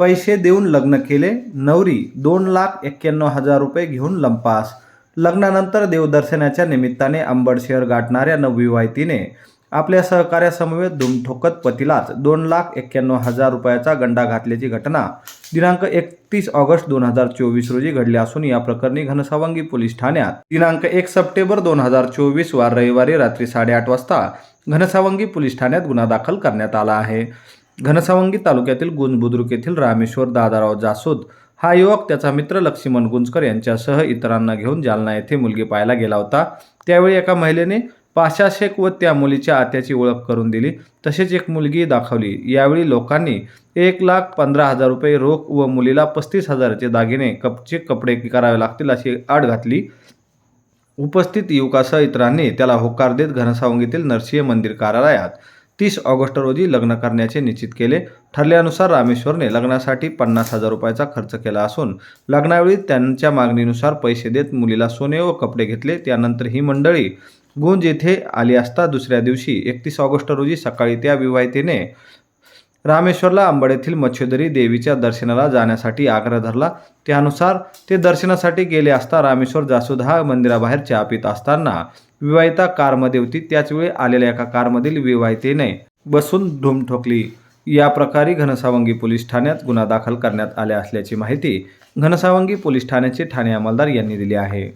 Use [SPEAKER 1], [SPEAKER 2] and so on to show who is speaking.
[SPEAKER 1] पैसे देऊन लग्न केले. नवरी दोन लाख एक्क्याण्णव हजार रुपये घेऊन लंपास. लग्नानंतर देवदर्शनाच्या निमित्ताने अंबड शहर गाठणाऱ्या नवविवाहितीने आपल्या सहकार्यासमवेत धूम ठोकत पतीलाच दोन लाख एक्क्याण्णव हजार रुपयाचा गंडा घातल्याची घटना दिनांक एकतीस ऑगस्ट दोन हजार चोवीस रोजी घडली असून या प्रकरणी घनसावंगी पोलीस ठाण्यात दिनांक एक सप्टेंबर दोन हजार चोवीस वार रविवारी रात्री साडेआठ वाजता घनसावंगी पोलीस ठाण्यात गुन्हा दाखल करण्यात आला आहे. घनसावंगी तालुक्यातील गुंज बुद्रुक येथील रामेश्वर दादाराव जासूद हा युवक त्याचा मित्र लक्ष्मण गुंजकर यांच्यासह इतरांना घेऊन जालना येथे मुलगी पाहायला गेला होता. त्यावेळी एका महिलेने पाशा शेख व त्या मुलीच्या आत्याची ओळख करून दिली. तसेच एक मुलगी दाखवली. यावेळी लोकांनी एक लाख पंधरा हजार रुपये रोख व मुलीला पस्तीस हजाराचे दागिने कपचे कपडे करावे लागतील अशी आड घातली. उपस्थित युवकासह इतरांनी त्याला होकार देत घनसावंगीतील नरसिंह मंदिर कार्यालयात तीस ऑगस्ट रोजी लग्न करण्याचे निश्चित केले. ठरल्यानुसार रामेश्वरने लग्नासाठी पन्नास हजार रुपयाचा खर्च केला असून लग्नावेळी त्यांच्या मागणीनुसार पैसे देत मुलीला सोने व कपडे घेतले. त्यानंतर ही मंडळी गुंज येथे आली असता दुसऱ्या दिवशी एकतीस ऑगस्ट रोजी सकाळी त्या विवाहितेने रामेश्वरला अंबड येथील मच्छोदरी देवीच्या दर्शनाला जाण्यासाठी आग्रह धरला. त्यानुसार ते दर्शनासाठी गेले असता रामेश्वर जासुधा मंदिराबाहेर चहा पित असताना विवाहिता कारमध्ये होती. त्याचवेळी आलेल्या एका कारमधील विवाहितेने बसून धूम ठोकली. या प्रकारे घनसावंगी पोलीस ठाण्यात गुन्हा दाखल करण्यात आला असल्याची माहिती घनसावंगी पोलीस ठाण्याचे ठाणे अंमलदार यांनी दिली आहे.